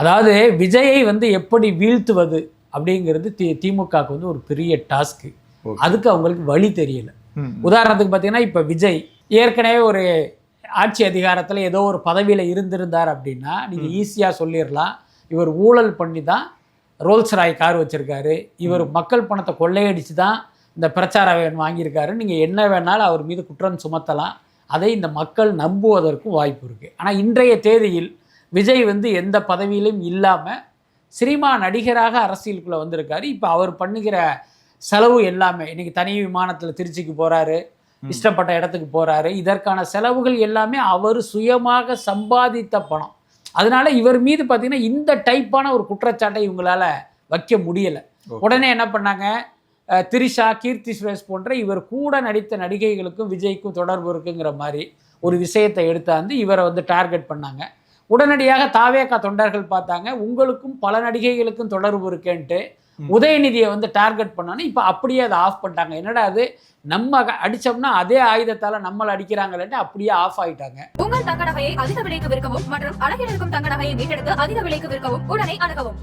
அதாவது விஜயை வந்து எப்படி வீழ்த்துவது அப்படிங்கிறது தி திமுகவுக்கு வந்து ஒரு பெரிய டாஸ்க்கு. அதுக்கு அவங்களுக்கு வழி தெரியல. உதாரணத்துக்கு பார்த்தீங்கன்னா இப்போ விஜய் ஏற்கனவே ஒரு ஆட்சி அதிகாரத்தில் ஏதோ ஒரு பதவியில் இருந்திருந்தார் அப்படின்னா நீங்கள் ஈஸியாக சொல்லிடலாம். இவர் ஊழல் பண்ணி தான் ரோல்ஸ் ராய் கார் வச்சுருக்காரு. இவர் மக்கள் பணத்தை கொள்ளையடிச்சு தான் இந்த பிரச்சார வேன் வாங்கியிருக்காரு. நீங்கள் என்ன வேணாலும் அவர் மீது குற்றம் சுமத்தலாம். அதை இந்த மக்கள் நம்புவதற்கும் வாய்ப்பு இருக்குது ஆனால் இன்றைய தேதியில் விஜய் வந்து எந்த பதவியிலும் இல்லாமல் சினிமா நடிகராக அரசியலுக்குள்ளே வந்திருக்காரு. இப்போ அவர் பண்ணுகிற செலவு எல்லாமே இன்னைக்கு தனி விமானத்தில் திருச்சிக்கு போகிறாரு இஷ்டப்பட்ட இடத்துக்கு போகிறாரு இதற்கான செலவுகள் எல்லாமே அவர் சுயமாக சம்பாதித்த பணம். அதனால இவர் மீது பார்த்தீங்கன்னா இந்த டைப்பான ஒரு குற்றச்சாட்டை இவங்களால வைக்க முடியலை. உடனே என்ன பண்ணாங்க? திரிஷா கீர்த்தி சுரேஷ் போன்ற இவர் கூட நடித்த நடிகைகளுக்கும் விஜய்க்கும் தொடர்பு இருக்குங்கிற மாதிரி ஒரு விஷயத்தை எடுத்தாந்து இவரை வந்து டார்கெட் பண்ணாங்க. உடனடியாக தாவேக்கா தொண்டர்கள் பார்த்தாங்க. உங்களுக்கும் பல நடிகைகளுக்கும் தொடர்பு இருக்கேன்ட்டு. உதயநிதியை வந்து டார்கெட் பண்ணோன்னு இப்போ அப்படியே அதை ஆஃப் பண்ணிட்டாங்க. என்னடா அது? நம்ம அடிச்சோம்னா அதே ஆயுதத்தால நம்மளை அடிக்கிறாங்களேன்ட்டு அப்படியே ஆஃப் ஆயிட்டாங்க. உங்கள் தங்க நகையை அதிக விலைக்கு விற்கவும் மற்றும் அழகில் இருக்கும் தங்க நகையை மீட்டெடுத்து அதிக விலைக்கு விற்கவும் உடனே அணுகவும்.